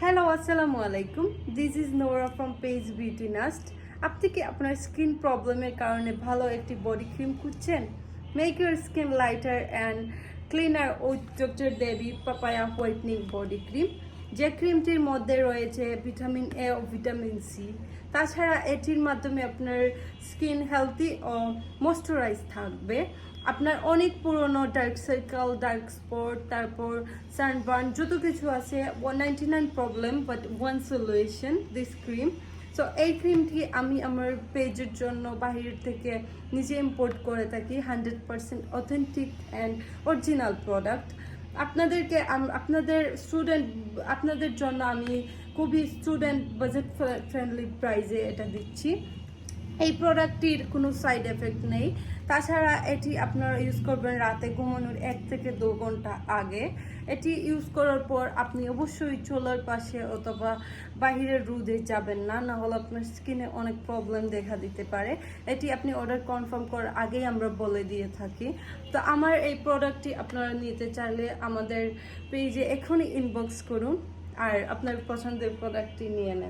Hello আসসালামু আলাইকুম this is Nora from page beauty nest আপনি কি আপনার স্কিন প্রবলেমের কারণে ভালো একটি বডি ক্রিম খুঁজছেন? Make your skin lighter and cleaner with doctor Devi papaya whitening body cream যে ক্রিমটির মধ্যে রয়েছে ভিটামিন এ ও ভিটামিন সি তাছাড়া এটির মাধ্যমে আপনার স্কিন হেলদি ও ময়শ্চারাইজ থাকবে। আপনার অনেক পুরনো ডার্ক সার্কেল ডার্ক স্পট তারপর সানবার্ন যত কিছু আছে ninety nine problem but one solution this cream so এই ক্রিমটি আমি আমার পেজের জন্য বাহির থেকে নিজে ইম্পোর্ট করে থাকি hundred percent authentic and original product আপনাদেরকে আপনাদের স্টুডেন্ট আপনাদের জন্য আমি খুবই স্টুডেন্ট বাজেট ফ্রেন্ডলি প্রাইজে এটা দিচ্ছি। এই প্রোডাক্টটির কোনো সাইড এফেক্ট নেই। তাছাড়া এটি আপনারা ইউজ করবেন রাতে ঘুমানোর এক থেকে দু ঘণ্টা আগে। এটি ইউজ করার পর আপনি অবশ্যই চোলার পাশে অথবা বাহিরের রোদে যাবেন না না হলে আপনার স্কিনে অনেক প্রবলেম দেখা দিতে পারে। এটি আপনি অর্ডার কনফার্ম করার আগেই আমরা বলে দিয়ে থাকি। তো আমার এই প্রোডাক্টটি আপনারা নিতে চাইলে আমাদের পেজে এখনই ইনবক্স করুন আর আপনার পছন্দের প্রোডাক্টটি নিয়ে নেন।